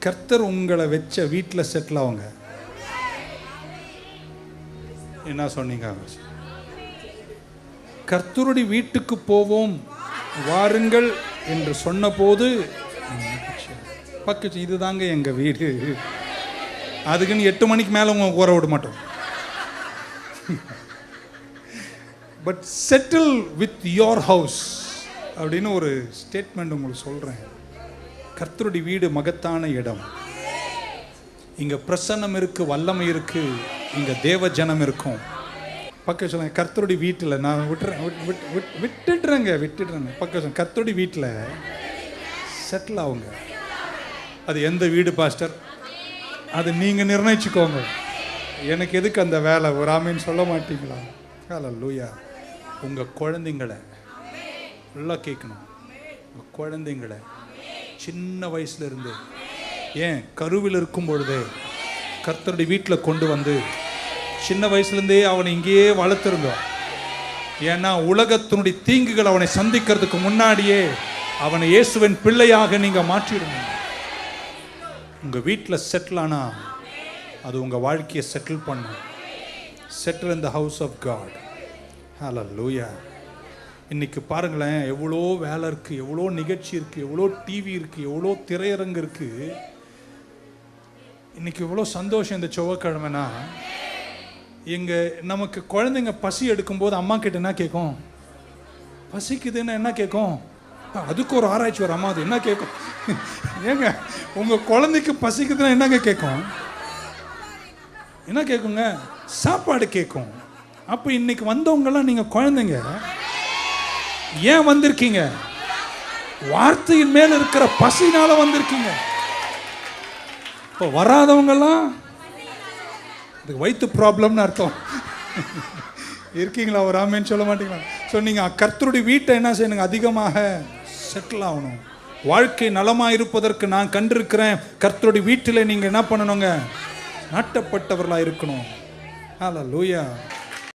கர்த்தர் உங்களை வச்ச வீட்டில் செட்டில் ஆகுங்க என்ன சொன்னீங்க கர்த்தருடைய வீட்டுக்கு போவோம் வாருங்கள் என்று சொன்னபோது பக்கத்து இதுதாங்க எங்கள் வீடு. அதுக்குன்னு எட்டு மணிக்கு மேலே உங்க கூற விட மாட்டோம். But settle with your house அப்படின்னு ஒரு ஸ்டேட்மெண்ட் உங்களுக்கு சொல்கிறேன் கர்த்தருடைய வீடு மகத்தான இடம். இங்க பிரசன்னம் இருக்கு வல்லமை இருக்கு இங்க தேவ ஜனம் இருக்கும். பக்கம் சொல்லுங்க கர்த்தருடைய வீட்டில் நான் விட்டுறேன் விட்- விட்- விட்டுடுறேங்க விட்டுடுறேங்க. பக்கம் சொல்லுங்க கர்த்தருடைய வீட்டில் செட்டில் ஆகுங்க அது எந்த வீடு பாஸ்டர்? அது நீங்க நிர்ணயிச்சுக்கோங்க. எனக்கு எதுக்கு அந்த வேலை? ஒரு சொல்ல மாட்டீங்களா? ஹலோ லூயா உங்கள் குழந்தைங்களை நல்லா கேட்கணும். உங்கள் குழந்தைங்களை சின்ன வயசுல இருந்து ஏன்? கருவில் இருக்கும் பொழுதே கர்த்தருடைய வீட்டில் கொண்டு வந்து சின்ன வயசுலேருந்தே அவனை இங்கேயே வளர்த்துருந்தோம். ஏன்னா உலகத்தினுடைய தீங்குகள் அவனை சந்திக்கிறதுக்கு முன்னாடியே அவனை இயேசுவின் பிள்ளையாக நீங்கள் மாற்றிடுங்க. உங்கள் வீட்டில் செட்டில் ஆனால் அது உங்கள் வாழ்க்கையை செட்டில் பண்ணும். Settle in the house of God ஹalleluya இன்றைக்கி பாருங்களேன் எவ்வளோ வேலை இருக்குது எவ்வளோ நிகழ்ச்சி இருக்குது எவ்வளோ டிவி இருக்குது எவ்வளோ திரையரங்கு இருக்குது இன்னைக்கு எவ்வளோ சந்தோஷம் இந்த செவ்வாய்க்கிழமைனா. எங்கள் நமக்கு குழந்தைங்க பசி எடுக்கும்போது அம்மா கிட்ட என்ன கேட்கும் பசிக்குதுன்னா என்ன கேட்கும் அதுக்கு ஒரு ஆராய்ச்சி வரும். அம்மா அது என்ன கேட்கும் ஏங்க உங்கள் குழந்தைக்கு பசிக்குதுன்னா என்னங்க கேட்கும் என்ன கேட்குங்க சாப்பாடு கேட்கும் அப்போ இன்னைக்கு வந்தவங்கெல்லாம் நீங்கள் குழந்தைங்க. ஏன் வந்திருக்கீங்க? வார்த்தையின் மேல் இருக்கிற பசினால வந்திருக்கீங்க. இப்போ வராதவங்கெல்லாம் அதுக்கு வயிற்று ப்ராப்ளம்னு அர்த்தம். இருக்கீங்களா? ஒரு ஆமேன்னு சொல்ல மாட்டீங்களா? ஸோ நீங்கள் கர்த்தருடைய வீட்டை என்ன செய்யணுங்க? அதிகமாக செட்டில் ஆகணும். வாழ்க்கை நலமாக இருப்பதற்கு நான் கண்டிருக்கிறேன். கர்த்தருடைய வீட்டில் நீங்கள் என்ன பண்ணணுங்க? நாட்டப்பட்டவர்களாக இருக்கணும் ஆலா லூயா